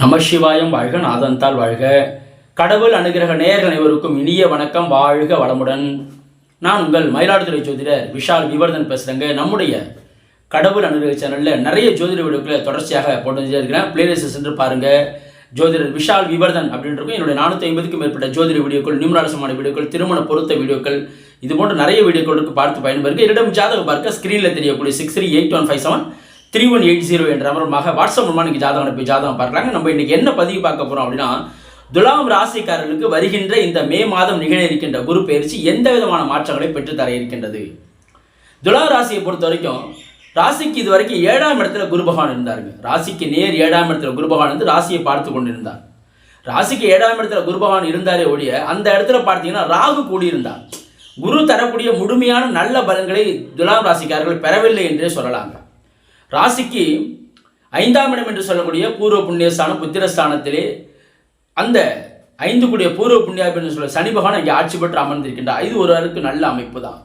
நமசிவாயம் வாழ்க நாதந்தால் வாழ்க. கடவுள் அனுகிரக நேயர்கள் அனைவருக்கும் இனிய வணக்கம். வாழ்க வளமுடன். நான் உங்கள் மயிலாடுதுறை ஜோதிடர் விஷால் விவர்தன் பேசுகிறேங்க நம்முடைய கடவுள் அனுகிரக சேனலில் நிறைய ஜோதிட வீடியோக்களை தொடர்ச்சியாக போட்டு வந்துட்டே இருக்கிறேன் பிளேலிஸ்ட் சென்று பாருங்கள் ஜோதிடர் விஷால் விவர்தன் அப்படின்றக்கும் என்னுடைய நானூற்றி ஐம்பதுக்கும் மேற்பட்ட ஜோதிட வீடியோக்கள் நியூமராலசமான வீடியோக்கள் திருமண பொருத்த வீடியோக்கள் இது போன்ற நிறைய வீடியோக்களுக்கு பார்த்து பயன்பெறுங்க. என்னிடம் ஜாதகம் பார்க்க ஸ்க்ரீனில் தெரியக்கூடிய six three eight one five seven three one eight zero என்ற அமரமாக வாட்ஸ்அப் மூலமாக இன்னைக்கு ஜாதகம் அனுப்பி ஜாதகம் பார்க்கலாங்க. நம்ம இன்னைக்கு என்ன பதிவு பார்க்க போகிறோம் அப்படின்னா துலாம் ராசிக்காரர்களுக்கு வருகின்ற இந்த மே மாதம் நிகழ இருக்கின்ற குரு பயிற்சி எந்த விதமான மாற்றங்களை பெற்றுத்தர இருக்கின்றது? துலாம் ராசியை பொறுத்த வரைக்கும் ராசிக்கு இது வரைக்கும் ஏழாம் இடத்துல குரு பகவான் இருந்தாருங்க. ராசிக்கு நேர் ஏழாம் இடத்துல குரு பகவான் வந்து ராசியை பார்த்து கொண்டிருந்தார். ராசிக்கு ஏழாம் இடத்துல குரு பகவான் இருந்தாரே ஒழிய அந்த இடத்துல பார்த்தீங்கன்னா ராகு கூடியிருந்தார் குரு தரக்கூடிய முழுமையான நல்ல பலன்களை துலாம் ராசிக்காரர்கள் பெறவில்லை என்றே சொல்லலாங்க. ராசிக்கு ஐந்தாம் இடம் என்று சொல்லக்கூடிய பூர்வ புண்ணியஸ்தானம் புத்திரஸ்தானத்திலே அந்த ஐந்து கூடிய பூர்வ புண்ணியம் என்று சொல்ல சனி பகவான் இங்கே ஆட்சி பெற்று அமர்ந்திருக்கின்றார். இது ஒருவருக்கு நல்ல அமைப்பு தான்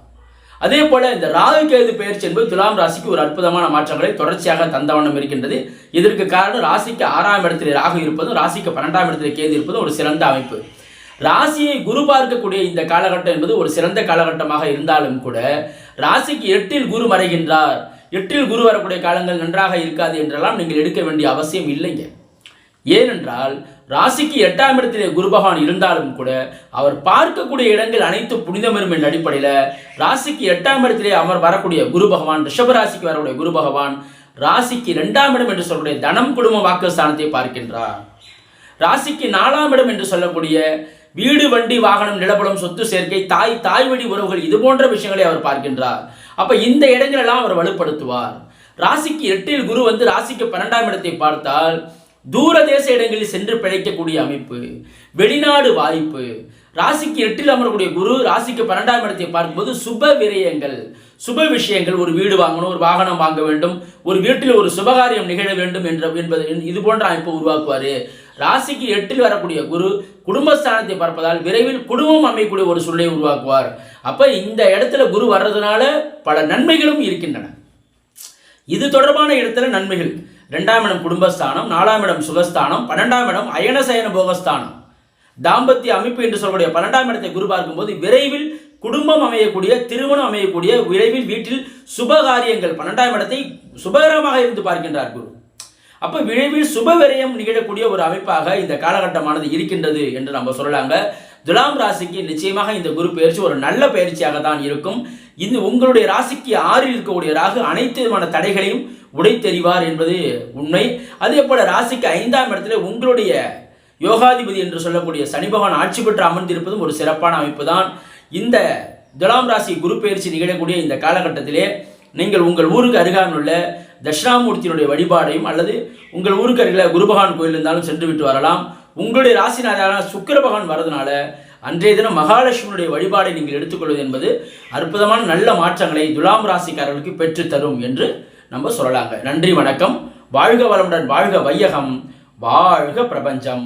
அதே போல இந்த ராகு கேது பயிற்சி என்பது துலாம் ராசிக்கு ஒரு அற்புதமான மாற்றங்களை தொடர்ச்சியாக தந்தவண்ணம் இருக்கின்றது. இதற்கு காரணம் ராசிக்கு ஆறாம் இடத்தில் ராகு இருப்பதும் ராசிக்கு பன்னெண்டாம் இடத்தில் கேது இருப்பதும் ஒரு சிறந்த அமைப்பு. ராசியை குரு பார்க்கக்கூடிய இந்த காலகட்டம் என்பது ஒரு சிறந்த காலகட்டமாக இருந்தாலும் கூட ராசிக்கு எட்டில் குரு மறைகின்றார். எட்டில் குரு வரக்கூடிய காலங்கள் நன்றாக இருக்காது என்றெல்லாம் நீங்கள் எடுக்க வேண்டிய அவசியம் இல்லைங்க. ஏனென்றால் ராசிக்கு எட்டாம் இடத்திலே குரு பகவான் இருந்தாலும் கூட அவர் பார்க்கக்கூடிய இடங்கள் அனைத்து புனிதமரும் என்ற அடிப்படையில் ராசிக்கு எட்டாம் இடத்திலே அவர் வரக்கூடிய குரு பகவான் ரிஷப ராசிக்கு வரக்கூடிய குரு பகவான் ராசிக்கு இரண்டாம் இடம் என்று சொல்லக்கூடிய தனம் குடும்ப வாக்குஸ்தானத்தை பார்க்கின்றார். ராசிக்கு நாலாம் இடம் என்று சொல்லக்கூடிய வீடு வண்டி வாகனம் நிலப்படம் சொத்து சேர்க்கை தாய் தாய் வழி உறவுகள் இது போன்ற விஷயங்களை அவர் பார்க்கின்றார். அப்ப இந்த இடங்களெல்லாம் அவர் வலுப்படுத்துவார். ராசிக்கு எட்டில் குரு வந்து ராசிக்கு பன்னெண்டாம் இடத்தை பார்த்தால் தூர தேச இடங்களில் சென்று பிழைக்கக்கூடிய அமைப்பு வெளிநாடு வாய்ப்பு. ராசிக்கு எட்டில் அமரக்கூடிய குரு ராசிக்கு பன்னெண்டாம் இடத்தை பார்க்கும்போது சுப விரயங்கள் சுப விஷயங்கள் ஒரு வீடு வாங்கணும் ஒரு வாகனம் வாங்க வேண்டும் ஒரு வீட்டில் ஒரு சுபகாரியம் நிகழ வேண்டும் என்ற என்பது இது போன்ற அமைப்பை உருவாக்குவார். ராசிக்கு எட்டில் வரக்கூடிய குரு குடும்பஸ்தானத்தை பார்ப்பதால் விரைவில் குடும்பம் அமையக்கூடிய ஒரு சூழ்நிலை உருவாக்குவார். அப்ப இந்த இடத்துல குரு வர்றதுனால பல நன்மைகளும் இருக்கின்றன. இது தொடர்பான இடத்துல நன்மைகள். ரெண்டாம் இடம் குடும்பஸ்தானம் நாலாம் இடம் சுகஸ்தானம் பன்னெண்டாம் இடம் அயனசயன போகஸ்தானம். தாம்பத்திய அமைப்பு என்று சொல்லக்கூடிய பன்னெண்டாம் இடத்தை குரு பார்க்கும்போது விரைவில் குடும்பம் அமையக்கூடிய திருமணம் அமையக்கூடிய விரைவில் வீட்டில் சுபகாரியங்கள் பன்னெண்டாம் இடத்தை சுபகரமாக இருந்து பார்க்கின்றார் குரு. அப்போ விரைவில் சுபவிரயம் நிகழக்கூடிய ஒரு அமைப்பாக இந்த காலகட்டமானது இருக்கின்றது என்று நம்ம சொல்லலாங்க. துலாம் ராசிக்கு நிச்சயமாக இந்த குரு பயிற்சி ஒரு நல்ல பயிற்சியாக தான் இருக்கும். இது உங்களுடைய ராசிக்கு ஆறில் இருக்கக்கூடிய ராகு அனைத்து விதமான தடைகளையும் உடைத்தெறிவார் என்பது உண்மை. அதே போல ராசிக்கு ஐந்தாம் இடத்துல உங்களுடைய யோகாதிபதி என்று சொல்லக்கூடிய சனி பகவான் ஆட்சி பெற்று அமர்ந்திருப்பதும் ஒரு சிறப்பான அமைப்பு தான் இந்த துலாம் ராசி குரு பயிற்சி நிகழக்கூடிய இந்த காலகட்டத்திலே நீங்கள் உங்கள் ஊருக்கு அருகாமல் உள்ள தட்சிணாமூர்த்தியினுடைய வழிபாடையும் அல்லது உங்கள் ஊருக்கு அருகில் குருபகவான் கோயில் இருந்தாலும் சென்று விட்டு வரலாம். உங்களுடைய ராசிநாதான சுக்கர பகவான் வரதுனால அன்றைய தினம் மகாலட்சுமியுடைய வழிபாடை நீங்கள் எடுத்துக்கொள்வது என்பது அற்புதமான நல்ல மாற்றங்களை துலாம் ராசிக்காரர்களுக்கு பெற்று தரும் என்று நம்ம சொல்லலாங்க. நன்றி வணக்கம். வாழ்க வளமுடன் வாழ்க வையகம். வாழ்க பிரபஞ்சம்.